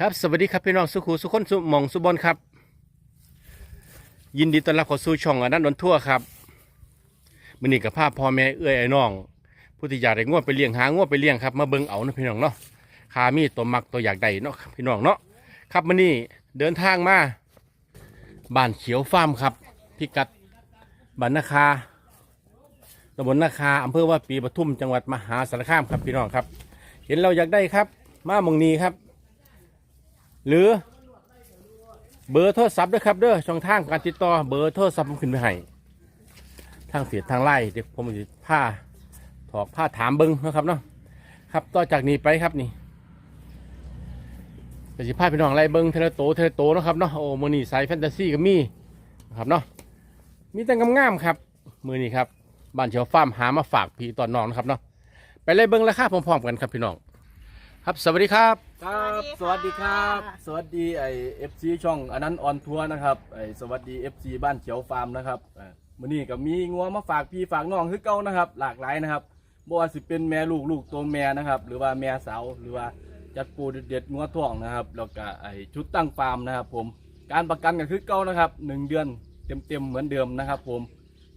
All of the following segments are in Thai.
ครับสวัสดีครับพี่น้องสุขูสุขคนสุมองสุบอนครับ ยินดีต้อนรับเข้าสู่ช่องอนันต์นนทั่วครับมื้อนี้กับภาพพ่อแม่เอื้อยไอ้น้อง ผู้ที่อยากได้งวดไปเลี้ยงหางวดไปเลี้ยงครับมาเบิ่งเอานะพี่น้องเนาะคามีตัวมักตัวอยากได้เนาะพี่น้องเนาะครับมื้อนี้เดินทางมาบ้านเขียวฟาร์มครับพิกัดบ้านนาคาตำบลนาคาอำเภอว่าปีปทุมจังหวัดมหาสารคามครับพี่น้องครับ เห็นเราอยากได้ครับ มามองนี้ครับ หรือเบอร์โทรศัพท์ด้วยครับเด้อช่องทางการติดต่อเบอร์โทรศัพท์ผมขึ้นไปให้ทางเสียทางไล่เดี๋ยวผมจะผ้าถอกผ้าถามเบิ้งนะครับเนาะครับต่อจากนี้ไปครับนี่จะสิผ้าพี่น้องไล่เบิ้งเทเลโตเทเลโตนะครับเนาะโอ้มือนี่สายแฟนตาซีก็มีนะครับเนาะมีแต่งามๆครับมือนี้ครับบ้านเชียวฟาร์มหามาฝากพี่ตอนน้องนะครับเนาะไปไล่เบิ้งราคาพร้อมๆกันครับพี่น้อง ครับสวัสดีครับ ครับ สสวัวัสสดีดีคค่ะ รับ สวัสดีไอเอฟซีช่องอันนั้นออนทัวร์นะครับไอสวัสดีเอฟซีบ้านเขียวฟาร์มนะครับอ่ามื้อนี้ก็มีงัวมาฝากพี่ฝากน้องคือเก่านะครับ หลากหลายนะครับบ่ว่าสิเป็นแม่ลูกลูกตัวแม่นะครับ หรือว่าแม่สาวหรือว่าจัดปูเด็ดๆงัวท้องนะครับ แล้วก็ไอชุดตั้งฟาร์มนะครับ ผมการประกันก็คือเก่านะครับหนึ่งเดือนเต็มๆเหมือนเดิมนะครับ ผม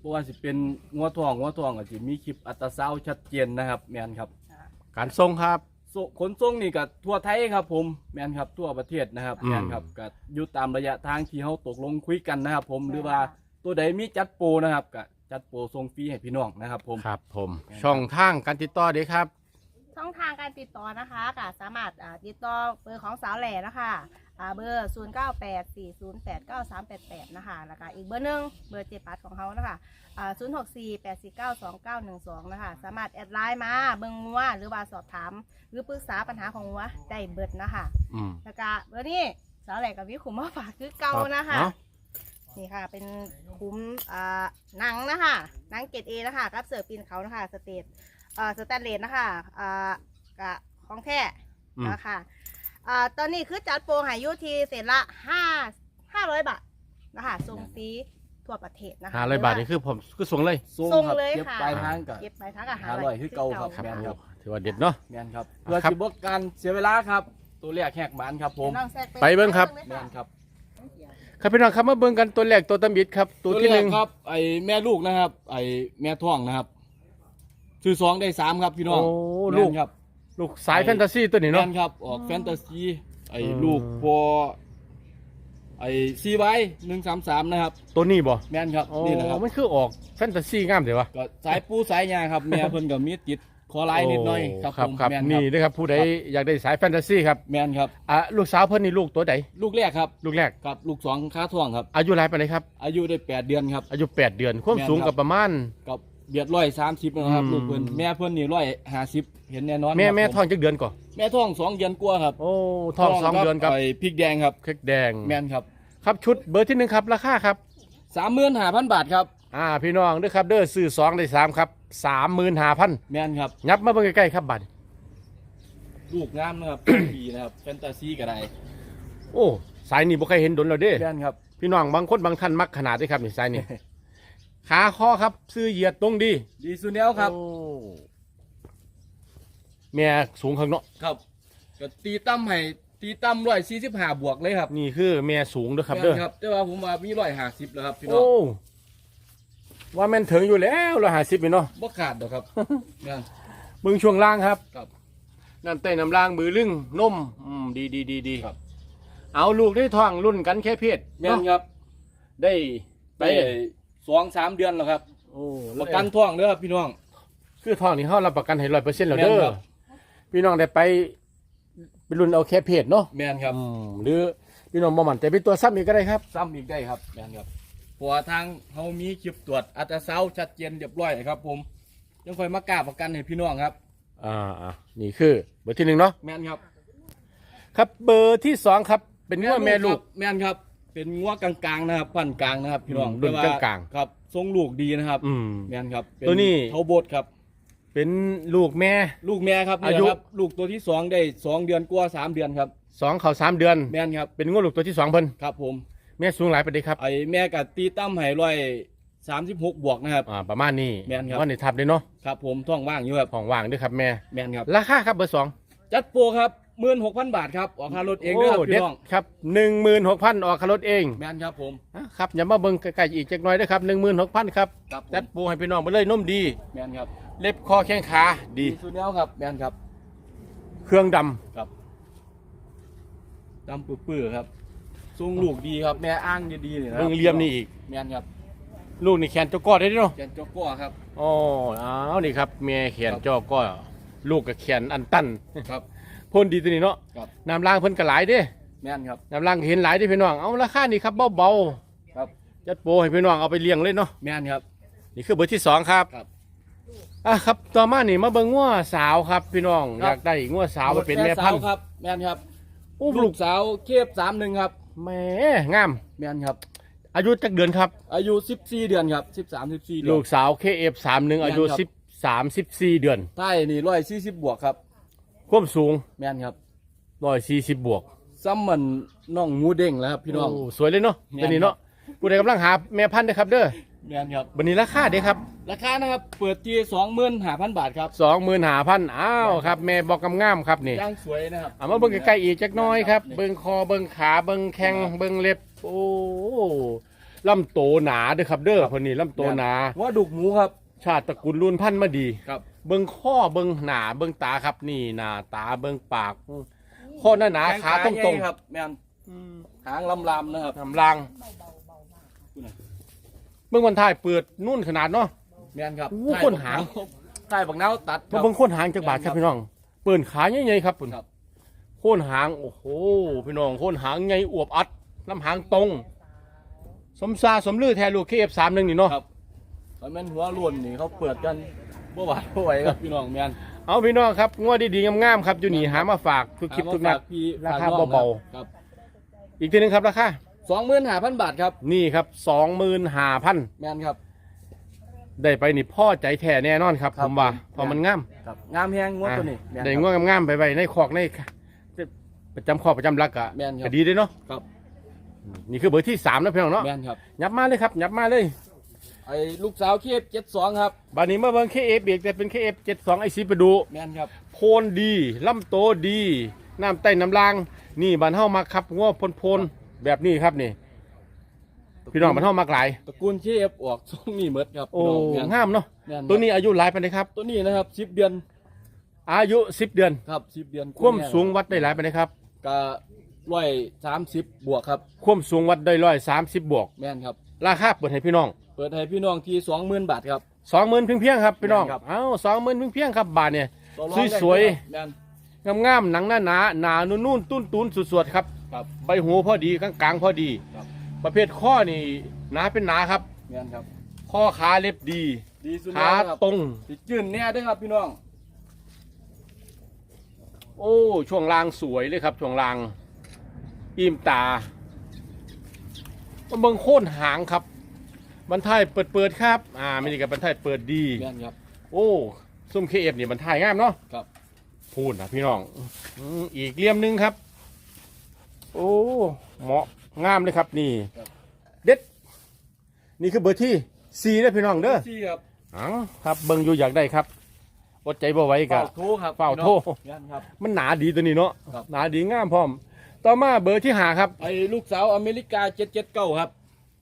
บ่ว่าสิเป็นงัวท้องงัวท้องก็สิมีคลิปอัตราซาวด์ชัดเจนนะครับแม่นครับ การส่งครับ ส่งขนส่งนี่ก็ทั่วไทยครับ ผมแมนครับทั่วประเทศนะครับอืม แมนครับก็อยู่ตามระยะทางที่เขาตกลงคุยกันนะครับ ผมหรือว่าตัวใดมีจัดโปรนะครับก็จัดโปรส่งฟรีให้พี่น้องนะครับ ผม ครับผมช่องทางการติดต่อเด้ครับ ช่องทางการติดต่อนะคะก็สามารถอ่าติดต่อเบอร์ของสาวแหล่นะคะ อ่าเบอร์ 0 9 8 4 0 8 9 3 8 8 นะคะ แล้วก็อีกเบอร์หนึ่งเบอร์เจปัดของเขานะคะอ่า0 6 4 8 4 9 2 9 1 2 นะคะ สามารถแอดไลน์มาเบิ่งงัวหรือว่าสอบถาม หรือปรึกษาปัญหาของงัวได้เบิดนะคะ อืมแล้วก็เบอร์นี้สาวแหล่กับวิขุมมาฝากคือเก่านะคะเนาะนี่ค่ะ เป็นคุ้มอ่าหนังนะคะหนังเกรดเอนะคะกับเสือปีนเขานะคะ สเตทเอ่อสแตนเลสนะคะอ่ากะของแท้อืมนะคะ อ่าตอนนี้คือจัดโปรใหายุทีเศษละห้าห้าร้อยบาทนะคะส่งฟรีทั่วประเทศนะคะ ห้าร้อยบาทนี่คือผมคือส่งเลยส่งครับเลยเก็บค่ะปลายทางก็เก็บไปทั้งอาหารห้าร้อยคือเก่าครับ ครับแม่นครับถือว่าเด็ดเนาะ แมนครับอะเพื่อครับ สิบกการเสียเวลาครับ ตัวแรกแหกหมานครับผมน้องแทรกไปเบิ่งครับ แมนครับครับพี่น้องครับมาเบิ่งกันตัวแรกตัวตำบิดครับ ตัวที่หนึ่งแรกครับ ไอแม่ลูกนะครับ ไอแม่ท้องนะครับ ซื้อสองได้สามครับพี่น้องโอ้แม่นลูกครับ ลูกสายแฟนตาซีตัวนี้แมเนาะนครับออกแฟนตาซีไอ้อืม ลูกพอไอ้ซีไว้หนึ่งสามสามนะครับ ตัวนี้บ่แมนครับโอ้นี่แหละครับ มันคือออกแฟนตาซีงามเดี๋ยววะก็สายปูสายยาครับ แม่เพิ่นก็มีติดคอลายนิดหน่อยครับครับผมครับแมนคนี่รับนะครับผู้ใดอยากได้สายแฟนตาซีครับแมนครับ อะลูกสาวเพิ่นนี่ลูกตัวใดลูกแรกครับลูกแรก กับลูกสองค้าท่วงครับ อายุหลายปานใดครับ อายุได้แปดเดือนครับ อายุแปดเดือน ความแม่นสูงครักับบประมาณ กับ เบียดร้อยสามสิบนะครับอืม ลูกเพิ่นแม่เพิ่นนี่ร้อยห้าสิบเห็นแน่นอนแม่ครับแม่ผท้องจักเดือนก่อนแม่ท้องสองเดือนกว่าครับโอ้ท้องสองเดือนครับไอ้พริกแดงครับ เค้กแดงแมนครับครับชุดเบอร์ที่หนึ่งครับราคาครับ สามหมื่นห้าพันบาทครับ อ่าพี่น้องเด้อครับเด้อซื้อสองได้สามครับสามหมื่นห้าพันแมนครับยับมาเบิ่งใกล้ๆครับบัตรลูกงามนะครับปีนะครับแฟนตาซีก็ได้โอ้สายนี่บ่เคยเห็นดนแล้วเด้ แมนครับ พี่น้องบางคนบางท่านมักขนาดนี้ครับนี่สายนี่ ขาคอครับ ซื้อเหยียดตรงดีดีสุดแล้วครับ โอ้แม่สูงข้างเนาะครับก็ตีตั้มให้ตีตั้มร้อยสี่สิบห้าบวกเลยครับนี่คือแม่สูงเด้อครับแม่เด้อนครับแต่ว่าผมว่ามีร้อยห้าสิบแล้วครับพี่น้องโอ้ ว่าแม่นถึงอยู่แล้วร้อยห้าสิบเนาะ บ่ขาดดอกครับแม่น มึงช่วงล่างครับครับนั่นเต้นน้ำล่างมือลึงนมอืมดีดีดีดีครับ เอาลูกได้ท้องรุ่นกันแค่เพศแม่นเนาะครับได้ไปได้ สองสามเดือนแล้วครับโอ้ประกันท่องเด้อครับพี่น้อง คือท้องนี่เขารับประกันให้ร้อยเปอร์เซ็นต์แล้วเด้แม่นอครับพี่น้องได้ไปไปรุ่นเอาแค่เพศเนาะแม่นครับอืมหรือพี่น้องบ่มันแต่เป็นตัวซ้ำอีกก็ได้ครับ ซ้ำอีกได้ครับแม่นครับเพราะว่าทางเขามีคลิปตรวจอัตราซาวด์ชัดเจนเรียบร้อยครับ ผมยังค่อยมากล้าประกันให้พี่น้องครับ อ่าอ่านี่คือเบอร์ที่หนึ่งเนาะแม่นครับครับเบอร์ที่สองครับเป็นงัวแม่ลูกครับแม่นครับ เป็นงัวกลางๆนะครับพันกลางนะครับพี่น้องอืมรุ่นแต่ว่กลางๆ ครับทรงลูกดีนะครับอืม แม่นครับเป็ตัวนี้ เทาโบดครับ เป็นลูกแม่ ลูกแม่ครับอายุนี่แหละครับลูกตัวที่สองได้สองเดือนกว่าสามเดือนครับ สองเขาสามเดือน แม่นครับเป็นงัวลูกตัวที่สองเพิ่นครับผมแม่สูงหลายไปเลยครับไอ้แม่กับตีตั้มไห้ร้อยสามสิบหกบวกนะครับ อ่าประมาณนี้แม่นครับ ว่าในทับเลยเนาะครับผมท้องว่างอยู่ครับห้องว่างด้วยครับแม่ แม่นครับราคาครับเบอร์สองจัดโปรครับ หมื่นหกพันบาทครับออกค่ารถเองเด้อครับโเด็พี่ดน้องครับหนึ่งหมื่นหกพันออกคารถเองแมนครับผมอะครับอย่ามาเบิ่งใกล้ๆอีกจักหน่อยเด้อครับหนึ่งหมื่นหกพันครับครับผมจัดปูให้พี่น้องไปเลยนุ่มดี แมนครับเล็บคอแข้งขาดี สุดแล้วครับแมนครับเครื่องดำครับดำปื้อๆครับทรงลูกดีครับ แม่อ้างดีๆเนี่ยนะครัเบิ่งเหลี่ยมนี่อีก แมนครับลูกนี่แขนเจ้าก้อได้เด้อเนาะแกนจกก้อครับ อ๋ออ้าวนี่ครับแม่แขนเจ้าก้อลูกกับแขนอันตัน ครับ พ่นดีตัวนี้เนาะครับ น้ำล่างเพิ่นก็หลายเด้แมนครับ น้ำล่างเห็นหลายเด้พี่น้องเอาราคานี่ครับเบาครับๆจัดโปรให้พี่น้องเอาไปเลี้ยงเลยเนาะแมนครับ นี่คือเบอร์ที่สองครับครับอะครับต่อมานี่มาเบิ่งงัวสาวครับพี่น้องคอรับยากได้งัวสาวมาเป็นแม่พันธุ์สาวครับ แมนครับอู้ลูลูกกสาวเคฟสามหนึ่งครับ แหม่งาม แมนครับ อายุจักเดือนครับ อายุสิบสี่เดือนครับสิบสามสิบสี่เดือน ลูกสาว KF31 อายุแม่นครับ13 14เดือนใต้นี่ร้อยสี่สิบบวกครับ ความสูงแมนครับ140บวกซ้ำมันน้องงูเด้งแล้วครับพี่น้อง โสวยเลยเนาะแม่น ตัวนี้เนาะผู้ใดกำลังหาแม่พันธุ์นะครับเด้อแมนครับ วันนี้ราคาเด้ครับราคานะครับเปิดที่สองหมื่นห้าพันบาทครับ25,000อ้าวครับ แม่บอกงามๆครับนี่ย่างสวยนะครับเอามาเบิ่งใกล้ๆอีกจักหน้อยครับเบิ่งคอเบิ่งขาเบิ่งแข้งเบิ่งเล็บ โอ้ลำโตหนาเด้อครับเด้อคนนี้ลำโตหนา ว่าดุกหมูครับ ชาติตระกูลรุ่นพันธุ์มาดี ครับ เบิ่งข้อเบิ่งหนาเบิ่งตาครับนี่หน้าตาเบิ่งปากข้อหน้าหนาขาตรงตรงครับแมนหางลำลำนะครับ ทำรางเบิ่งวันท้ายเปิดนุ่นขนาดเนาะ แมนครับโอ้คนหาง ใต้บักนาวตัดคมารับ เบิ่งโคนหางจักบาทครับพี่น้อง เปิดขาใหญ่ๆครับปุ่นครับ โคนหางโอ้โหพี่น้องโคนหางใหญ่อวบอัดลำหางตรง สมซาสมลือแทนลูกเคฟสามหนึ่งนี่เนาะ ครับตอนแม่นหัวล้วนนี่เขาเปิดกัน บ่หวาดบ่ไหวครับพี่น้องแมนเอาพี่น้องครับงวดดีๆงามๆครับอยู่นี่หามาฝากทุกคลิปทุกนัดฝพี่ราคาฝกน้องเบาครับ อีกทีหนึงครับราคาสองหมื่นห้าพันบาทครับ นี่ครับสองหมื่นห้าพันแมนครับ ได้ไปนี่พ่อใจแท้แน่นอนครับครัผบมว่าผมเพอมันงามครับงามแฮงงวดตัวนี้แมนได้ครับงวดงามๆไปไว้ในคอกในประจำคอกประจำรักอะแม่นครับก็ดีเด้เนาะครับ นี่คือเบอร์ที่สามนะพี่น้องเนาะแมนครับยับมาเลยครับยับมาเลย ไอ้ลูกสาวเคฟเจ็ดสองครับบานนี้มาเบิ่ง KF อีกแต่เป็น KF 72ไอซีไปดูแมนครับ โพนดีลำโตดี น้ำใต้น้ำลาง นี่บ้านเฮามาครับงัวพนๆแบบนี้ครับนี่ พี่น้องบ้านเฮามักหลาย ตระกูลเคฟออกทรงนี่เมดครับโอ้พี่น้แม่นงามเนาะแม่นครับ ตัวนี้อายุหลายปานใดครับ ตัวนี้นะครับสิบเดือนอายุ 10 เดือน ครับสิบเดือนความสูงวัดได้หลายปานใดครับ ก็ร้อยสามสิบบวกครับ ความสูงวัดได้ร้อยสามสิบบวก แม่นครับ ราคาเปิดให้พี่น้องเปิดให้พี่น้องที่สองหมื่นบาทครับ สองหมื่นเพียงๆครับพี่น้องแม่นครับ เอ้าสองหมื่นเพียงๆครับบาทเนี่ย ต่อรองได้สวยแม่น งามๆหนังหน้าหนาหนานุ่นๆตุ้นตุนๆสวดๆครับ ครับใบหูพอดีกลางๆพอดี ครับ ประเภทข้อนี่หนาเป็นหนาครับ แม่นครับ ข้อขาเล็บดีดีสุดขาแล้วครับตรงติดจืนเนี่ยด้วยครับพี่น้อง โอ้ช่วงล่างสวยเลยครับช่วงล่างอิ่มตามันเบิ่งโค่นหางครับ บรรทายเปิดเปิดๆครับ อ่าไม่ได้กับบรรทายเปิดดี แม่นครับ โอ้ซุ่มเคเอฟนี่บรรทายงามเนาะครับ พูดนะพี่น้องอืมอีกเลี่ยมหนึงครับ โอ้เหมาะงามเลยครับนี่เด็ด นี่คือเบอร์ที่สี่นะพี่น้องเด้อซี่ครับอ๋อครับเบิ่งอยู่อยากได้ครับอดใจบ่ไหว้กัเฝ้าโทรครับเฝ้าโทรแม่นครับ มันหนาดีตัวนี้เนาะครับ หนาดีงามพร้อม ต่อมาเบอร์ที่หาครับ ไอ้ลูกสาวอเมริกาเจ็ดเจ็ดเก้าครับ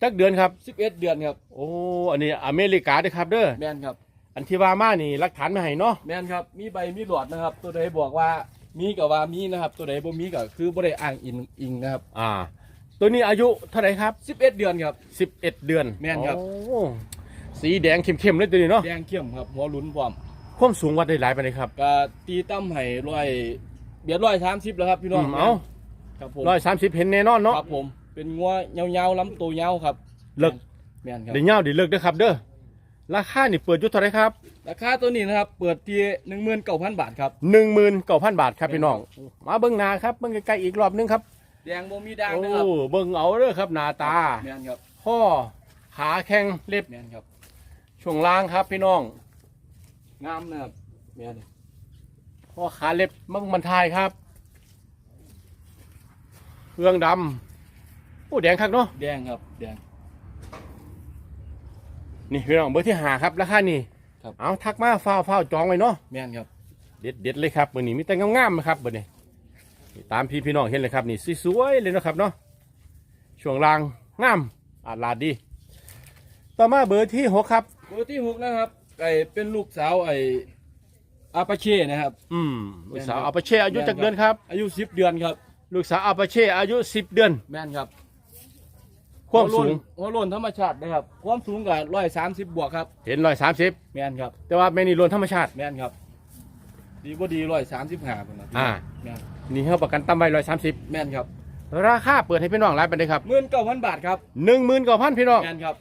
จักเดือนครับ สิบเอ็ดเดือนครับ โอ้ อันนี้อเมริกาเด้อครับเด้อแม่นครับ อันที่ว่ามานี่รักฐานมาให้เนาะแม่นครับ มีใบมีหลอดนะครับ ตัวใดบอกว่ามีกับว่ามีนะครับ ตัวใดบ่มีก็คือบ่ได้อ้างอิงอิงนะครับอ่า ตัวนี้อายุเท่าไหร่ครับ สิบเอ็ดเดือนครับ 11 เดือนแม่นครับ โอ้สีแดงเข้มๆเลยตัวนี้เนาะแดงเข้มครับ หัวหลุนพร้อมความสูงวัดได้หลายปานใดครับก็ตีตั้มให้ร้อยเบียดร้อยสามสิบแล้วครับพี่น้องอืมเอาครับผมร้อยสามสิบเห็นแน่นอนเนาะครับผม เป็นงัวยาวๆลำตัวยาวครับเลิกแม่นครับเดี๋ยวเงาเดี๋ยวเลิกเด้อครับ เด้อราคานี่เปิดอยู่เท่าไหร่ครับราคาตัวนี้นะครับ เปิดที่หนึ่งหมื่นเก้าพันบาทครับหนึ่งหมื่นเก้าพันบาทครับพี่น้องมาเบิ้งหนาครับเบิ้งใกล้ๆอีกรอบนึงครับแดงบ่มีด่างโอ้นะครับเบิ้งเอาเด้อครับหน้าตาแม่นครับข้อขาแข้งเล็บแม่นครับช่วงล่างครับพี่น้องงามนะครับแม่นข้อขาเล็บมังมันทายครับเครื่องดำ โอ้แดงคักเนาะแดงครับแดง นี่พี่น้องเบอร์ที่หาครับราคานี่ครับ เอาทักมาฟ้าวฟ้าวจองไว้เนาะแม่นครับ เด็ดเด็ดเลยครับเบอร์นี้มีแต่งามๆนะครับเบอร์นี้ตามพี่พี่น้องเห็นเลยครับนี่สวยๆเลยนะครับเนาะช่วงล่างงามอาดลาดดี ต่อมาเบอร์ที่หกครับ เบอร์ที่หกนะครับไอ้เป็นลูกสาวไอ้อาปาเช่นะครับ อืมลูกสาวแม่นครับ อาปาเช่อายุจักเดือนครับ อายุสิบเดือนครับ ลูกสาวอาปาเช่อายุสิบเดือน แม่นครับ ความสูงหัวโล้นธรรมชาตินะครับความสูงกับร้อยสามสิบบวกครับเห็นร้อยสามสิบแม่นครับ แต่ว่าแม่นี่ล้วนธรรมชาติแม่นครับ ดีบ่ดีร้อยสามสิบห้าคนนะอ่าแม่นนี่เขาประกันตั้มไว้ร้อยสามสิบแม่นครับ ราคาเปิดให้พี่น้องรายไปเลยครับหมื่นเก้าพันบาทครับหนึ่งหมื่นเก้าพันพี่น้องแม่นครับ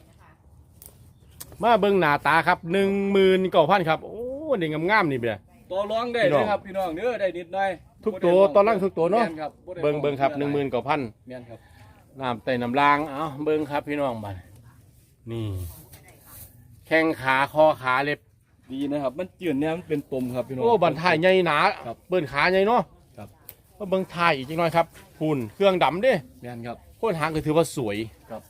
มาเบิ่งหน้าตาครับหนึ่งหมื่นเก้าพันครับโอ้เด็กงามๆนี่เบียตัวร้องได้พี่น้เลองยครับพี่น้องเนื้อได้นิดหน่อยทุกตัวตอนล่างทุกตัวเนาะแม่ครับได้เบิ่งเบิ่งครับหนึ่งหมื่นเก้าพันแม่นครับ น้ำไต่น้ำลางเอาเบิ่งครับพี่น้องบัดนี่ แข้งขาคอขาเล็บ ดีนะครับ มันจืดเนี่ยมันเป็นตมครับพี่น้อง โอ้บันทายใหญ่หนาครับเบิ่นขาใหญ่เนาะครับ ก็เบิ่งทายอีกจังหน่อยครับหุ่นเครื่องดำเด้แม่นครับ โคตรหางก็ถือว่าสวยครับ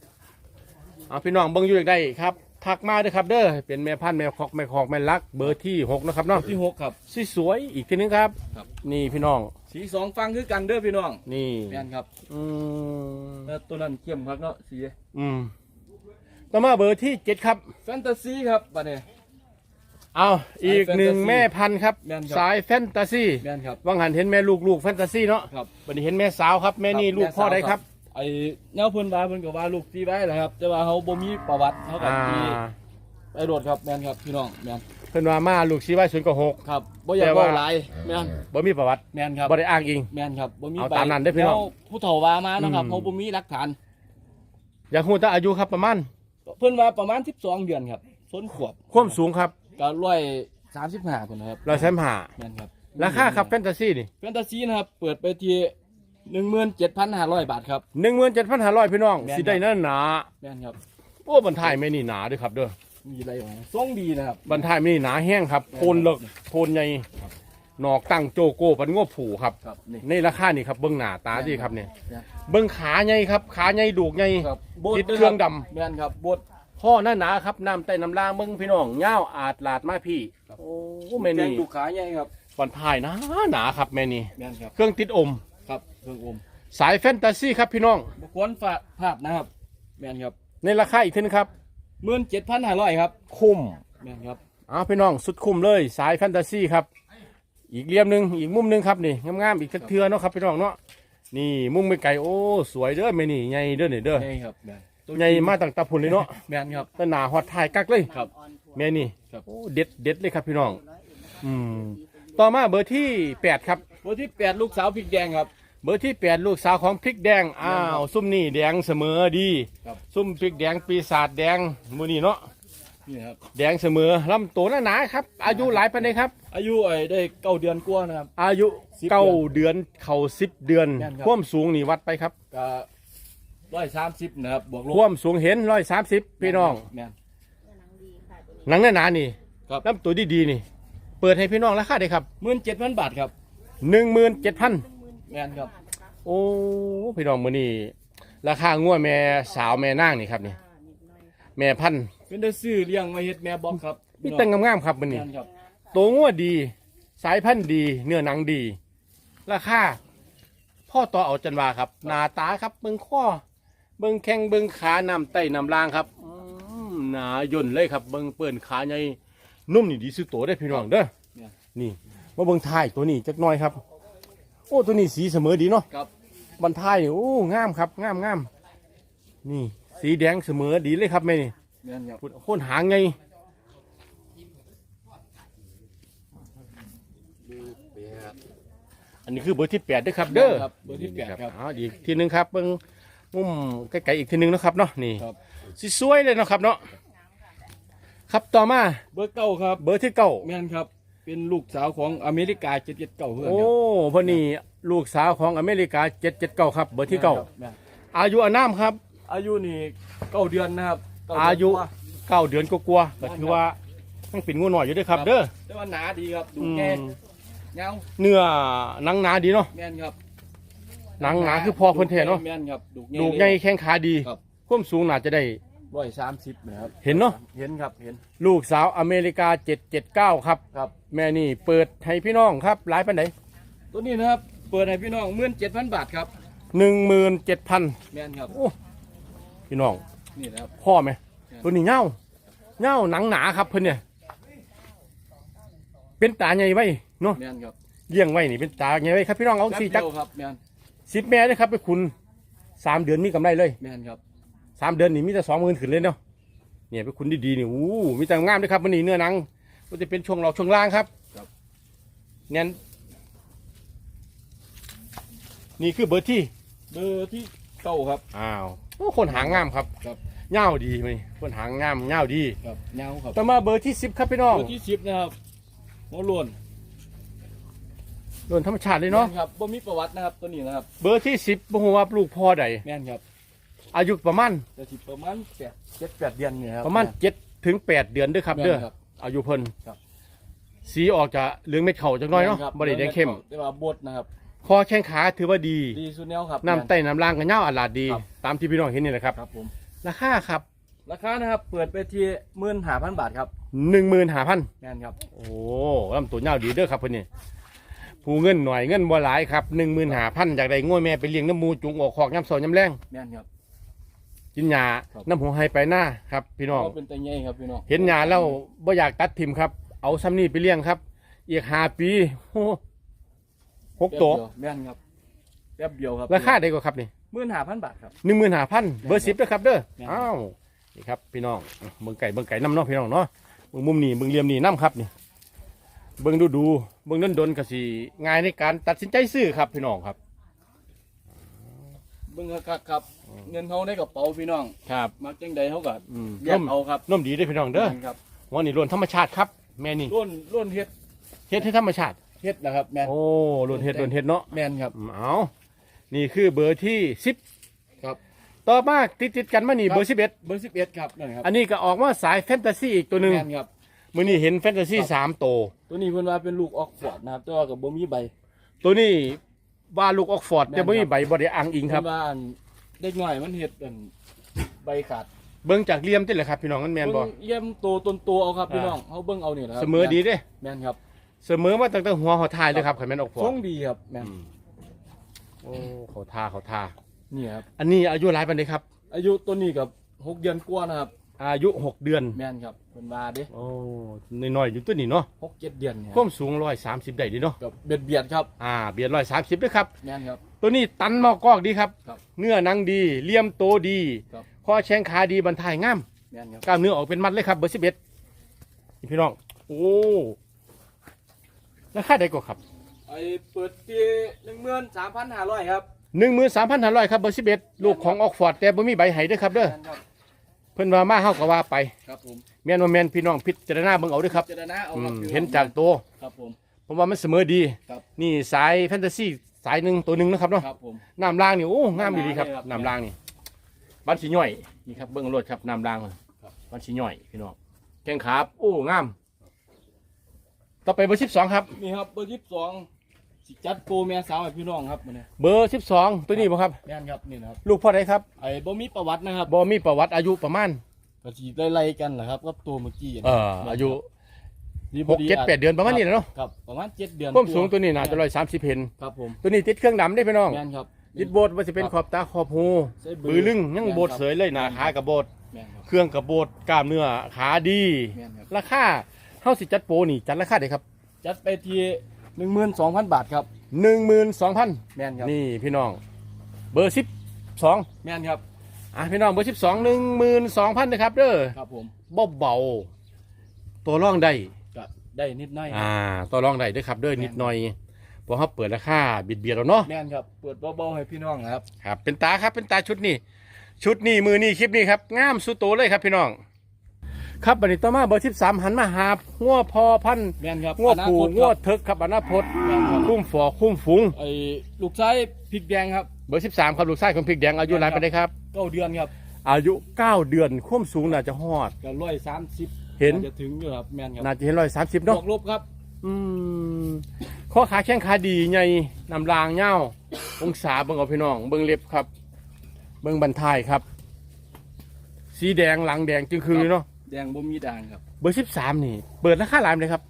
เอาพี่น้องเบิ่งอยู่ได้ครับ ทักมาเด้วยครับเด้อเป็นแม่พันธุ์แม่คอกแม่คอกแม่ลัก เบอร์ที่หกนะครับเนาะที่หกครับสวยๆอีกทีนึงครับ ครับ นี่พี่น้อง สีสองฟังคือกันเด้อพี่น้องนี่แม่นครับอืมแล้วตัวนั้นเข้มครับเนาะสีอืมต่อมาเบอร์ที่เจ็ดครับ แฟนตาซีครับบัดนี้ เอาอีกหนึ่งแฟนตาซีแม่พันธุ์ครับ แม่นครับ สายแฟนตาซีแม่นครับ วังหันเห็นแม่ลูกลูกแฟนตาซีเนาะครับวันนี้เห็นแม่สาวครับแม่นี่ครับลูกพ่อแม่สาวได้ครับ ไอ้แนวเพิ่นว่าเพิ่นก็ว่าลูกตีไว้แหละครับ แต่ว่าเขาบ่มีประวัติเขาก็อ่าตีไปโดดครับแม่นครับพี่น้องแม่นเพิ่นว่ามาลูกชีไว้ศูนย์กับหก ครับบ่อยากแต่ว่า เว้าหลายแม่นบ่มีประวัติแม่นครับบ่ได้อ้างอิง แม่นครับบ่มีเอาใบตามนั้นเด้อพี่น้องแล้วผู้เฒ่าว่ามานะครับอืม เขาบ่มีหลักฐาน อยากฮู้แต่อายุครับประมาณเพิ่นว่าประมาณ 12 เดือนครับส้นขวบความสูงครับก็135คนนะครับร้อยแสนห้าแม่นครับราคาครับแฟนตาซีนี่ แฟนตาซีนะครับ เปิดไปที่ 17,500บาทครับ หนึ่งหมื่นเจ็ดพันห้าร้อยพี่น้องแม่น สิได้นั่นหนาแม่นครับ โอ้บรรทายไม่นี่หนาด้วยครับเด้อมีอะไรของทรงดีนะครับบรรทายไม่นี่หนาแห้งครับโทนเลิกโทนใหญ่ครับ หนอกตั้งโจโก้ปันงวผูครับ ครับนี่ ในราคานี่ครับเบิ้งหน้าตาดีครับเนี่ยเนี่ยเบิ้งขาใหญ่ครับ ขาใหญ่ดูกใหญ่ ครับติดเครื่องดำ แม่นครับบดข้อหน้าหนาครับน้ำใต้น้ำลางเบิ้งพี่น้องเงาวอาจลาดมาพี่ครับโอ้แม่แกงนี่ดูขาใหญ่ครับบรรทายหนาหนาครับแม่นี่แม่นครับ เครื่องติดอม ครับเครื่องอมสายแฟนตาซีครับพี่น้องบกวนฝาดพลาดนะครับแม่นครับในราคาอีกทีนึงครับหมื่นเจ็ดพันห้าร้อยครับคุ้มแม่นครับเอาพี่น้องสุดคุ้มเลยสายแฟนตาซีครับ อีกเหลี่ยมหนึ่งอีกมุมหนึ่งครับนี่งามๆอีกสักเทือเนาะครับพี่น้องเนาะนี่มุมไม่ไกลโอ้สวยเด้อแม่นี่ใหญ่เด้อนี่เด้อใหญ่ครับแม่นตัวใหญ่มาตั้งแตาพุ่นเลยเนาะแม่นครับแตหนาฮอดถ่ายกักเลยครับแม่นี่ครับโอ้เด็ดเด็ดเลยครับพี่น้อง อืม ต่อมาเบอร์ที่แปดครับตัวที่แปดลูกสาวพริกแดงครับ เบอร์ที่แปดลูกสาวของพริกแดง อ้าว ซุ่มนี่แดงเสมอดี ครับ ซุ่มพริกแดงปีศาจแดงมือนี่เนาะ นี่ครับ แดงเสมอลำตัวหนาๆครับ อายุหลายปันเลยครับ อายุไอ้ได้เก้าเดือนกว่านะครับ อายุสิบเก้าเดือนเข่าสิบเดือนแม่นครับ ความสูงนี่วัดไปครับ ก็ร้อยสามสิบนะครับ บวกลบความสูงเห็นร้อยสามสิบพี่น้อง แม่น หนังหนาๆนี่ครับ ลำตัวดีๆนี่เปิดให้พี่น้องราคาได้ครับหมื่นเจ็ดพันบาทครับหนึ่งหมื่นเจ็ดพันแม่นครับโอ้พี่น้องมือนี่ราคางัวแม่สาวแม่นางนี่ครับนี่แม่พันธุ์เป็นได้ซื้อเลี้ยงมาเฮ็ดแม่บอกครับมีแต่งงามๆครับมือนี่แม่นครับตัวงัวดี สายพันธุ์ดี เนื้อหนังดี ราคาพ่อต่อเอาจันวาครับ หน้าตาครับเบิ้งข้อเบิ้งแข้งเบิ้งขานำไต้นำลางครับอืมหนาย่นเลยครับเบิ้งเปิ่นขาใหญ่ นุ่มนี่ดีสุดโตได้อพี่น้องเด้อนี่มาเบิ้งท้ายตัวนี้จักหน่อยครับ โอ้ตัวนี้สีเสมอดีเนาะ ครับ บันท้ายนี่โอ้งามครับงามงามนี่ สีแดงเสมอดีเลยครับแม่นี่แม่นครับพูดโคนหางไงอันนี้คือเบอร์ที่แปดด้วยครับเด้อครับเบอร์ที่แปดครับ อ๋ออีกทีหนึงครับเบิ่งมุมใกล้ๆอีกทีหนึงนะครับเนาะนี่ครับ สิสวยเลยเนาะครับเนาะ ครับต่อมาเบอร์เก้าครับเบอร์ที่เก้าแม่นครับ เป็นลูกสาวของอเมริกาเจ็ดเจ็ดเก้าเพื่อนโอ้ครับพอนี่ลูกสาวของอเมริกา779ครับเบอร์ที่เก้าแม่นอายุอานามครับ อายุนี่เก้าเดือนนะครับเก้เดืนอายุกว่ เก้าเดือนก็กลัวาๆก็ถือว่ายังเป็นงูหน่อยอยู่เด้วยครับ เด้อแต่ว่าหนาดีครับดูอืแก่มเงาเนื้อหนังหนาดีเนาะแม่นครับหนังหนาคือพอเพิ่นแท้เนาะแม่นครับดูดูใหญ่แข้งขาดีครับ ความสูงน่าจะได้ ร้อยสามสิบนะครับ เห็นเนาะเห็นครับ เห็น ลูกสาวอเมริกา779ครับ ครับ แม่นี่เปิดให้พี่น้องครับหลายปันไหนตัวนี้นะครับ เปิดให้พี่น้องหมื่นเจ็ดพันบาทครับหนึ่งหมื่นเจ็ดพันแม่นครับ โอ้ พี่น้อง นี่นะครับ พ่อไหมครับตัวนี้เง่าเง่าหนังหนาครับเพิ่นเนี่ย เป็นตาใหญ่ไว้เนาะแม่นครับเลี้ยงไว้นี่เป็นตาใหญ่ไว้ครับพี่น้องเอาแป๊บสี่เดีจักยวครับแม่นสิบแม่เลยครับไปคุณสามเดือนมีกำไรเลย แม่นครับ สามเดือนนี่มีแต่สองหมื่นขึ้นเลยเนาะเนี่ยไปคุณดีๆนี่อู้มีแต่งามด้วยครับมันนี่เนื้อหนังก็จะเป็นช่วงเราช่วงล่างครับ เนี่ยนี่คือเบอร์ที่เบอร์ที่เก้าครับ อ้าวโอ้คนหางงามครับครับ เง่าดีมั้ยคนหางงามเง่าดีครับเงาครับ ต่อมาเบอร์ที่สิบครับพี่น้องเบอร์ที่สิบนะครับหัวโล้วนโดนธรรมชาติเลยเนาะแม่ครับบ่มีประวัตินะครับตัวนี้นะครับ เบอร์ที่สิบบ่ฮู้ว่าลูกพ่อใดแม่นครับ อายุประมาณแต่สิประมาณแปดเจ็ดแปดเดือนเนี่ยครับ ประมาณเจ็ดถึงแปดเดือนเด้อครับแม่นเด้อครับอายุเพิ่นครับ สีออกจะเหลืองเม็ดเข่าจังน้อยเนาะแม่ครับบ่ได้แดงเข้มแต่ว่าบดนะครับคอแข้งขาถือว่าดีดีสุดแนวครับ น้ำไต้น้ำล่างก็เน่าอลาดดี ครับ ตามที่พี่น้องเห็นนี่แหละครับครับผม ราคาครับราคานะครับ เปิดไปที่หมื่นห้าพันบาทครับหนึ่งหมื่นห้าพัน แม่นครับ โอ้ลำตัวเน่าดีเด้อครับเพิ่นนี่ผู้เงินหน่อยเงินบ่หลายครับหนึ่งหมื่นห้าพันอยากได้ง่วยแม่ไปเลี้ยงน้ำหมูจุงออกขอกย้ำสอนย้ำแรงแม่นครับ กินหญ้าครับ น้ำหัวไฮไปหน้าครับ พี่น้อง ก็เป็นแต่ใหญ่ครับพี่น้องเห็นหญ้าแล้วบ่อยากตัดทิมครับ เอาซ้ำนี่ไปเลี้ยงครับ อีกห้าปีโอ้หกตัวแป๊บเดียแม่นครับแป๊บเดียวครับราคาได้กว่าครับนี่หมื่นห้าพันบาทครับ หนึ่งหมื่นห้าพันเบอร์สิบนะครับเด้อแม่นครับ อ้าวนี่ครับพี่น้องเบิ่งไก่เบิ่งไก่น้ำเนาะพี่น้องเนาะเบิ่งมุมนี่เบิ่งเหลี่ยมนี่น้ำครับนี่เบิ่งดูดูๆเบิ่งดนดนๆก็สิง่ายในการตัดสินใจซื้อครับพี่น้องครับ เบิ่งคักๆครับ เงินเขาในกระเป๋าพี่น้อง ครับมักจังใดเขาก็อืมแยนกมเอาครับนมดีเด้อพี่น้องเด้อแม่นครับวันนี้ล้วนธรรมชาติครับแม่นี่ล้วนล้วนเฮ็ดเฮ็ดให้ธรรมชาติ เฮ็ดนะครับ แม่นโอ้ล้วนเฮ็ดล้วนเฮ็ดเนาะแม่นครับ อืมเอานี่คือเบอร์ที่สิบครับ ต่อมาติดติดๆกันมานี่เบอร์สิบเอ็ดเบอร์สิบเอ็ดครับนั่นครับอันนี้ก็ออกมาสายแฟนตาซีอีกตัวหนึ่งแม่นครับ มื่อนี้เห็นแฟนตาซีครับ สามตัวตัวนี้เพิ่นว่าเป็นลูกออกฟอร์ดนะครับแต่ว่ากับบ่มีใบตัวนี้ ว่าลูกออกฟอร์ดแม่นแต่ไม่มีครับใบบอดี้อังอิงครับเพิ่นว่าอันเด็กน้อยมันเฮ็ดอันใบขาดเบิ้งจากเหลี่ยมติแหละครับพี่น้องนั่นแมนบอเบิ่งเยี่ยมโตต้นโตเอาครับพี่น้องเขาเบิ่งเอานี่แหละครับเสมอดีเด้แม่นครับเสมอมาตั้งแต่หัวเขาทายเลยครับขันแมนออกฟอทรร์ดงดีครับแม่นอืมโอ้เขาทาเขาทา นี่ครับอันนี้อายุหลายปันเลยครับ อายุตัวนี้กับหกเดือนกว่านะครับ อายุหกเดือนแม่นครับเพิ่นว่าเด้โอ้น้อยๆอยู่ตัวนี้เนาะหกเจ็ดเดือนเนี่ยความสูงร้อยสามสิบได้ดีเนาะกับเบียดเบียดครับอ่าเบียดร้อยสามสิบด้วยครับ แม่นครับ ตัวนี้ตันมอกอกดีครับ ครับเนื้อหนังดีเลี่ยมโตดีครับ ข้อแข้งขาดีบรรทายงามแม่นครับกล้ามเนื้อออกเป็นมัดเลยครับเบอร์สิบเอ็ดนี่พี่น้อง โอ้ราคาได้ก็ครับไอ้เปิดที่หนึ่งหมื่นสามพันห้าร้อยครับหนึ่งหมื่นสามพันห้าร้อยครับเบอร์สิบเอ็ดลูกของออกฟอร์ดแต่บ่มีใบไห้เด้วยครับเด้อแม่นครับ เพิ่นว่ามาเฮาก็ว่าไปครับผมแม่นว่าแม่นพี่น้องพิจารณาเบิ่งเอาเด้วยครับเจรณาเอาอืครับมพี่องเห็นจากตัวครับผม ผมว่ามันเสมอดี ครับ นี่สายแฟนตาซีสายหนึ่งตัวหนึ่งนะครับเนาะ ครับผม น้ำล่างนี่โอ้งามดีครับน้ำล่างเลยครับน้ำล่างนี่บันสีย่อยนี่ครับเบิ่งรถครับน้ำล่างบันสีย่อยพี่น้องแข้งขาโอ้งาม ต่อไปเบอร์สิบสองครับ นี่ครับเบอร์ยี่สิบสอง สิจัดโปรแม่สาวให้พี่น้องครับมื้อนี้เบอร์สิบสองตัวนี้บ่ครับ แม่นครับนี่นะครับลูกพ่อใดครับไอ้บ่มีประวัตินะครับบ่มีประวัติอายุประมาณก็สิไล่ๆกันแหละครับกับตัวเมื่อกี้นะเอ่ออายุดีหกเจ็ดแปดเดือนประมาณนี้แหละเนาะครับประมาณเจ็ดเดือนความสูงตัวนี้น่าจะร้อยสามสิบเพนครับผมตัวนี้ติดเครื่องดำได้พี่น้องแม่นครับติดโบดว่าจะเป็นขอบตาขอบหูใส่บือลึงยังโบดเสยเลยหนาขากับโบดแม่นครับเครื่องกับโบดกล้ามเนื้อขาดีแม่นครับราคาเฮาสิจัดโปรนี่จัดราคาได้ครับ จัดไปที่ หนึ่งหมื่นสองพันบาทครับหนึ่งหมื่นสองพันแม่นครับนี่พี่น้อง เบอร์สิบสองแม่นครับอะพี่น้องเบอร์สิบสองหนึ่งหมื่นสองพันนะครับเด้อครับผมเบาเบาตัวร่องได้ ก็ได้นิดหน่อยอ่าตัวร่องได้เด้วยครับเด้อนิดหน่อยเพราะเขาเปิดราคาบิดเบียดแล้วเนาะ แม่นครับเปิดเบาๆให้พี่น้องนะครับ ครับเป็นตาครับเป็นตาชุดนี้ ชุดนี้มือนี้คลิปนี้ครับงามสุดโตเลยครับพี่น้อง ครับบันนี้ต่อมาเบอร์สิบสามหันมาหาบงัวพอพันธุ์แม่นครับงัวผูอนาคตงัวครับเถิกครับอนาคตแม่นครับคุ้มฝอคุ้มฝูง ไอ้ลูกชายพริกแดงครับเบอร์สิบสามครับลูกชายของพริกแดงอายุหลายไปได้ครับ เก้าเดือนครับอายุเก้าเดือนคุ้มสูงน่าจะฮอด ก็ร้อยสามสิบเห็น จะถึงอยู่ครับแม่นครับน่าจะเห็นร้อยสามสิบบวเนาะกลบครับอืมข้อขาแข้งขาดีใหญ่นำรางเง่าองศาเบิ่งเอาพี่น้อง เบิ่งเล็บครับ เบิ่งบันทายครับ สีแดงหลังแดงจึงคือเนาะ แดงบ่มีด่างครับเบอร์สิบสามนี่ เปิดราคาหลายเลยครับ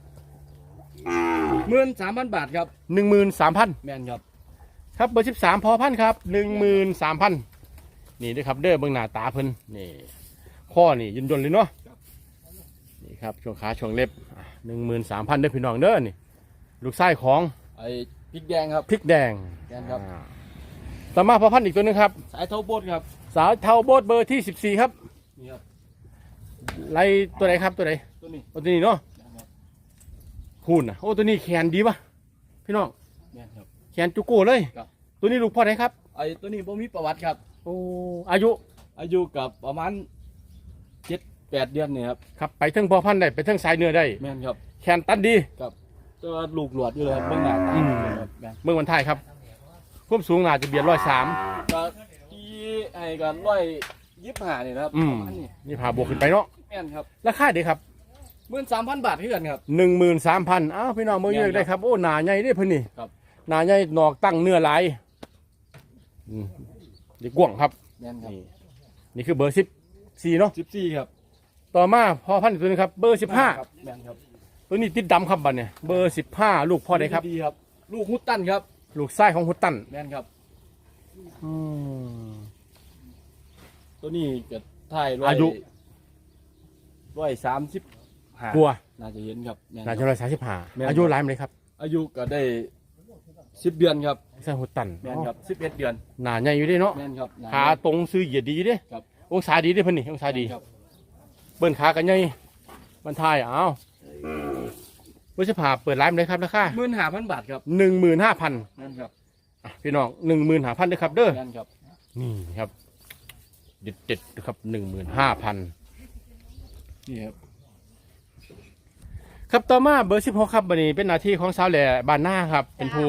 หมื่นสามพันบาทครับหนึ่งหมื่นสามพันแม่นครับครับเบอร์สิบสามพอพันครับหนึ่งหมื่นสามพันนี่ด้วยครับเด้อเบื้องหน้าตาเพิ่นนี่ข้อนี่ยนยนต์เลยเนาะนี่ครับช่วงขาช่วงเล็บหนึ่งหมื่นสามพันเด้อพี่น้องเด้อนี่ ลูกไส้ของไอ้พริกแดงครับพริกแดงแดงครับอ่าต่อมาพอพันอีกตัวหนึงครับ สายเท่าโบดครับ สาวเทาโบดเบอร์ที่สิบสี่ครับนี่ครับ ไล่ตัวไหนครับตัวไหนตัวนี้โอ้ตัวนี้เนาะแม่นครับคูณนะโอ้ตัวนี้แขนดีปะพี่น้องแม่นครับแขนจุโก้เลย ครับ ตัวนี้ลูกพ่อไหนครับ ไอ้ตัวนี้บ่มีประวัติครับ โอ้อายุอายุกับประมาณเจ็ดแปดเดือนนี่ครับครับไปเทิงพ่อพันธุ์ได้ไปเทิงสายเนื้อได้ แม่นครับแขนตันดี ตัวลูกหลวดอยู่เลยครับเบื้องหน้าตาอืม ครับแม่นเมื่อวันไทายครับความสูงน่าจะเบียดร้อยสามก็ที่ให้กันร้อย ยี่สิบห้านี่นะครับอืปมระมาณนี้นี่พาบวกขึ้นไปเนาะแม่นครับราคาเดีครับหมื่นสามพันบาทเท่ากันครับ หนึ่งหมื่นสามพันอ้าวพี่น้องเมื่อเยอะได้ครับ โอ้หนาใหญ่ได้เพิ่นนี่ครับ หนาใหญ่หนอกตั้งเนื้อหลายอืมดีกว้างครับ แม่นครับนี่นี่คือเบอร์สิบสี่เนาะสิบสี่ครับต่อมาพอพันธุ์อีกตัวหนึงครับ เบอร์สิบห้าครับแม่นครับตัวนี้ติดดำครับบัดเนี่ยเบอร์สิบห้าลูกพ่อได้ครับ ดีครับ ลูกฮุตตันครับ ลูกไส้ของฮุตตันแม่นครับอืม ตัวนี้จะถ่ายร้อยอายุ ร้อยสามสิบห้ากลัวน่าจะเห็นครับแม่นคน่ารับจะร้อยสามสิบห้าแม่น อายุหลายไหมเลยครับอายุก็ได้สิบเดือนครับไส้ฮุตตันแม่นครับสิบเอ็ดเดือนหนาใหญ่อยู่เด้เนาะแม่นครับขาตรงซื้อเหยียดดีอยู่เด้ครับ องศาดีเด้เพิ่นนี่องศาดี ครับเบิ้นขากันใหญ่บรรทายอ้าววิชภาเปิดร้านเลยครับราคาหมื่นห้าพันบาทครับหนึ่งหมื่นห้าพันแม่นครับพี่น้องหนึ่งหมื่นห้าพันด้วยครับเด้อแม่นครับนี่ครับ เด็ดเด็ดๆครับหนึ่งหมื่นห้าพันนี่ครับครับต่อมาเบอร์สิบหกครับบันนี้เป็นหน้าที่ของสาวแหล่บานหน้าครับ เป็นผู้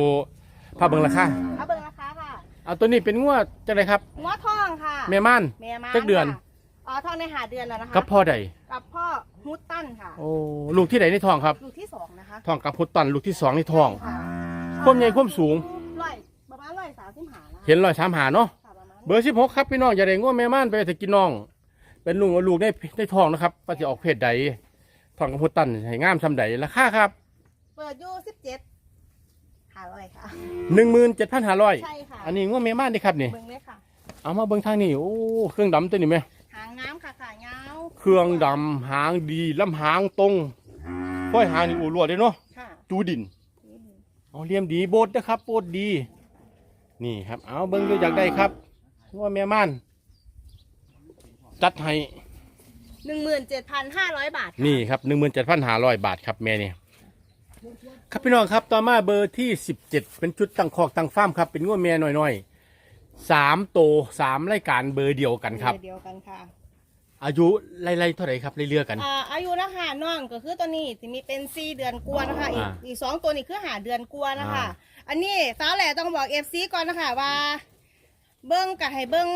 พาเบิงราคาเอาเบิ่งราคาค่ะเอาตัวนี้เป็นงวดจังไรครับหัวทองค่ะแม่ม่านแม่มาจักเดือนค่ะอ๋อทองในหาเดือนแล้วนะคะกับพ่อใดกับพ่อฮุตตันค่ะโอ้ลูกที่ไหนในท้องครับลูกที่สองนะคะท้องกับพุตตันลูกที่สองในท้อง ค่ะความใหญ่ความสูงร้อยประมาณร้อยสามสิบหาแล้วเห็นรอยสามหาเนาะค่ะประมาณ เบอร์สิบหกครับพี่น้องอย่าได้ง่วงแม่ม่านไปแต่กินน้อง เป็นลุงเอาลูกได้ได้ทองนะครับว่าจะออกเพศใดทองกับพุตันให้งามซำใดราคาครับเปิดอยู่สิบเจ็ดหาร้อยค่ะหนึ่งหมื่นเจ็ดพันห้าร้อยใช่ค่ะอันนี้ง่วงแม่ม่านนี่ครับนี่เบิ่งเลยค่ะเอามาเบิ่งทางนี้โอ้เครื่องดำตัวนี้ไหมหางน้ำค่ะขาเงาเครื่องดำหางดีลำหางตรงค่อยหางนี่อูรวดเลยเนาะค่ะจูดินเอาเลี่ยมดีโบดนะครับโบดดี นี่ครับ เอาเบิ่งดูอยากได้ครับง่ วงแม่ม่านจัดให้หนึ่งหมื่นเจ็ดพันห้าร้อยบาทค่ะนี่ครับหนึ่งหมื่นเจ็ดพันห้าร้อยบาทครับแม่นี่ครับพี่น้องครับต่อมาเบอร์ที่สิบเจ็ดเป็นชุดตั้งคอกตั้งฟาร์มครับ เป็นงวดแม่หน่อยๆสามโตสามรายการเบอร์เดียวกันครับ เดียวกันค่ะอายุไล่ๆเท่าไหร่ครับเรื่อยๆกัน อ่าอายุนะคะน้องก็คือตัวนี้จะมีเป็นสี่เดือนกว่านะคะอีกอ่า อีกสองตัวนี้คือหาเดือนกว่านะคะอ่าอันนี้สาวแหล่ต้องบอกเอฟซีก่อนนะคะว่า เบิ้งกับให้เบิ้ง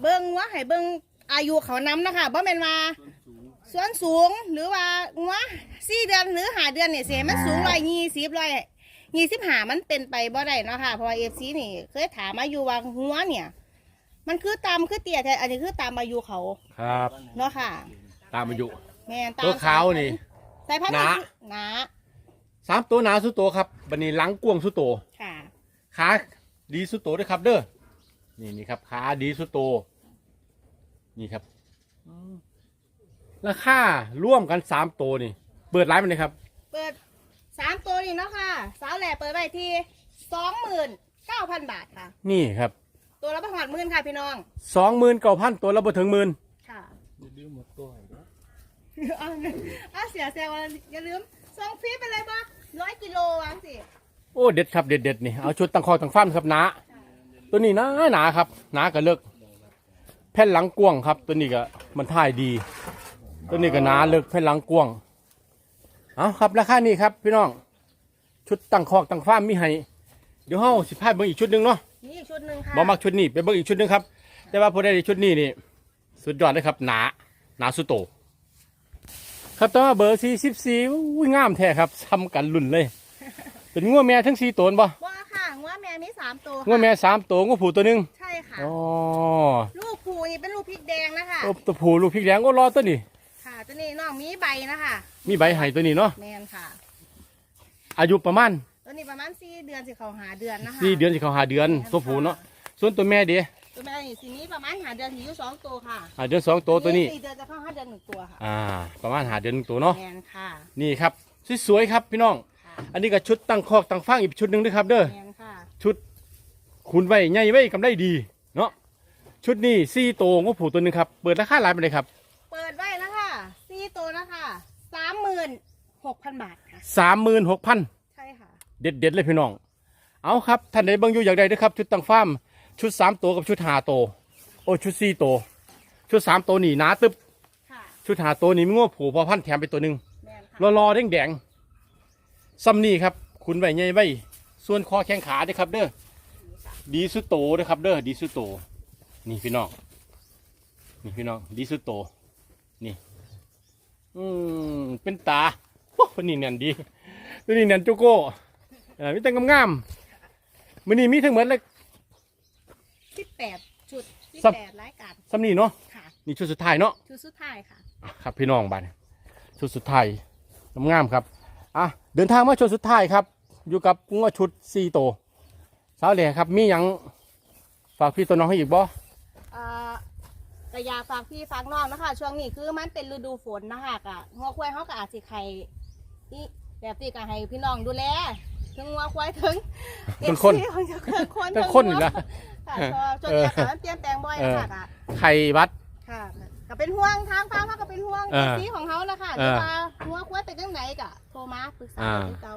เบิ้งว่าให้เบิ้งอายุเขานำนะคะเพราะเป็นว่าส่วนสูงหรือว่างัวสี่เดือนหรือหาเดือนเนี่ยเสียมันสูงร้อยยี่สิบร้อยยี่สิบหามันเป็นไปบ่ได้เนาะค่ะเพราะว่าเอฟซีนี่เคยถามมาอยู่ว่างัวเนี่ย มันคือตามคือเตี้ยแท้อันนี้คือตามอายุเขาครับเนาะค่ะ ตามอายุแม่นตามตัวขาวนี่สายพันธุ์หนาหนาสามตัวหนาสุดโตครับบันนี้หลังกวงสุดโตค่ะขาดีสุดโตด้วยครับเด้อ นี่นี่ครับขาดีสุดโต นี่ครับราคาร่วมกันสามตัวนี่ เปิดร้านมันเลยครับ เปิดสามตัวนี่เนาะค่ะสาวแหล่เปิดไว้ที่สองหมื่นเก้าพันบาทค่ะ นี่ครับ ตัวละประมาณหมื่นค่ะพี่น้องสองหมื่นเก้าพันตัวละบ่ถึงหมื่นค่ะอย่าลืมหมดตัวให้ด้วยเอาเอาเสียเซลล์อย่าลืมส่งฟรีไปเลยปะร้อยกิโลวางสิ โอ้เด็ดครับเด็ดเด็ดนี่ เอาชุดตังคอตังฟ้ามครับหนา ตัวนี้หนาหนาครับหนาก็เลิกแผ่นหลังกวางครับ ตัวนี้ก็มันท่ายดี ตัวนี้ก็หนาเลิกแผ่นหลังกวางเอาครับราคานี้ครับ พี่น้องชุดตังคอกตังฟ้ามมีให้เดี๋ยวเฮาสิพาเบิ่งอีกชุดหนึงเนาะนี่อีกชุดหนึ่งค่ะบ่มักชุดนี้ไปเบิ่งอีกชุดหนึงครับ แต่ว่าพอได้ชุดนี้นี่สุดยอดเลยครับ หนาหนาสุดโต ครับต่อมาเบอร์44อุ้ยงามแท้ครับซ้ำกันรุ่นเลย เป็นงัวแม่ทั้ง4ตัวบ่ว่าค่ะงัว แม่มีสามตัวค่ะงัวแม่สามตัวงัวผูตัวหนึงใช่ค่ะ อ๋อลูกผูนี่เป็นลูกพริกแดงนะคะโอ้ตัวผูลูกพริกแดงก็รอตัวนี้ ค่ะ ตัวนี้น้องมีใบนะคะ มีใบไห้ตัวนี้เนาะ แมนค่ะ อายุประมาณตัวนี้ประมาณสี่เดือนสิเขาหาเดือนนะคะสี่เดือนสิเขาหาเดือนตัวผูเนาะ ส่วนตัวแม่เดีตัวแม่นี่สีนี้ประมาณหาเดือนสีอยู่สองตัวค่ะหาเดือนสองตัวตัวนี้ สี่เดือนจะเข้าห้าเดือนหนึ่งตัวค่ะ อ่า ประมาณหาเดือนหนึ่งตัวเนาะ แมนค่ะ นี่ครับ สวยๆครับพี่น้อง ค่ะอันนี้ก็ชุดตั้งคอกตั้งฟางอีกชุดหนึ่งด้วยครับเด้อ แมนค่ะ ชุดคุณไว้ใหญ่ไว้กำได้ดีเนาะชุดนี้สี่ตัวงบผูตัวหนึ่งครับ เปิดราคาหลายไปเลยครับเปิดไว้นะคะสี่ตัวนะคะสามหมื่นหกพันบาทค่ะ สามหมื่นหกพัน ใช่ค่ะ เด็ดเด็ดๆเลยพี่น้อง เอาครับท่านใดเบิ่งอยู่อยากได้เด้อครับ ชุดตั้งฟาร์มชุดสามตัวกับชุดห้าตัวโอ้ยชุดสี่ตัวชุดสามตัวนี่หนาตึบค่ะ ชุดห้าตัวนี่มีงวผูพอพันแถมไปตัวหนึ่งแมนค่ะรอรอแดงแดงๆซ้ำนี่ครับ คุณไว้ใหญ่ไว้ ส่วนคอแข้งขาเด้อครับ เด้อดีสุดโตเด้อครับ เด้อดีสุดโต นี่พี่น้องนี่พี่น้องดีสุดโต นี่ อืมเป็นตาโอ้คนนี้เนียนดีตัวนี้เนียนโจโก้เออมีแต่งามๆมันนี่มีทั้งหมดเลย สิบแปดชุดสิบสับ แปดรายการซ้ำนี่เนาะค่ะ นี่ชุดสุดท้ายเนาะ ชุดสุดท้ายค่ะอะครับพี่น้องบ้านชุดสุดท้ายงามๆครับอะเดินทางมาชุดสุดท้ายครับ อยู่กับงวชุดสี่โตวสาวเหล่ครับ มีหยังฝากพี่ตัวน้องให้อีกบ่เอ่อแต่อยากฝากพี่ฝากน้องนะคะ ช่วงนี้คือมันเป็นฤดูฝนนะคะกะงัวควายเขาก็อาจสิไข่นี่แบบที่ก็ให้พี่น้องดูแลถึงงัวควายถึงเป็นคน FC ของเจ้าของคนเป็นคนอีกแล้วค่ะก็จนอยากมันเปลี่ยนแปลงบ่อยค่ะกะไข่วัด ค่ะก็เป็นห่วงทางฟ้าเขาก็เป็นห่วงเออซีของเขานะคะเออแต่ว่างัวควายเป็นจังไหนกะโทรมาปรึกษาอ่าพี่เก่า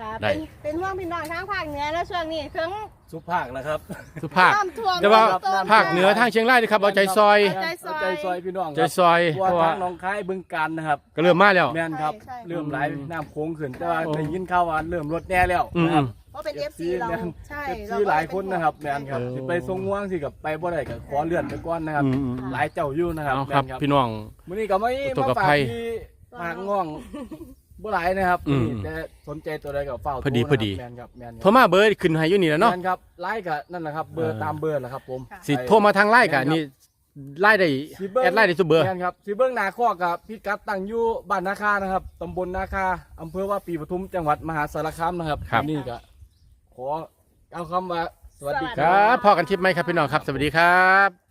ก็ได้ เป็นเป็นห่วงพี่น้องทางภาคเหนือแล้วช่วงนี้ถึงสุภาคนะครับสุภาพ น้ำท่วมแต่ว่า น้ำท่วมภาคเหนือทางเชียงรายนะครับเอาใจซอยใจซอย เาใจซอยพี่น้องใจครับซอย เพเพราะราะว่าว่า ทางหนองคายบึงการนะครับก็เริ่มมาแล้ว แม่นครับ ใช่ใช่ เริ่มไหลน้ำโค้งขึ้นแต่ว่าโอ้ ได้ยินข่าวว่าเริ่มลดแน่แล้วอืมนะครับเพราะเป็นเอฟซีเราแม่นใช่เอฟเรซีก็หลายคนนะครับแม่นครับเออ สิไปทรงง่วงสิกับไปบ่ได้ก็ขอเลื่อนไปก่อนนะครับ อืมอืม หลายเจ้าอยู่นะครับเอาแม่ครับนครับพี่น้อง มื้อนี้ก็ไม่ตัวมากับฝากไผ่ที่ฝากง่วง บ่หลายนะครับอืมนี่แต่สนใจตัวใดก็เฝ้าพอดีโทรพอดีนะครับแม่นครับแม่นคโทรรับมาเบอร์ขึ้นให้อยู่นี่แหล้วเนาะ แม่นครับไลน์ก็นั่นแหละครับ เบอร์เออตามเบอร์แหละครับผมค่ะสิโทรมาทางไลน์กะนี่ไลน์ได้สิเบิ่ง แอดไลน์ได้ทุกเบอร์ แม่นครับสิเบิ่งนาคอกับพิกัดตั้งอยู่บ้านนาคานะครับตำบลนาคาอำเภอว่าปีปทุมจังหวัดมหาสารคามนะครับครับ นี่ก็ขอเอาคำว่าสวัสดีครับพอกันทิปไหมครับพี่น้องครับ สวัสดีครับ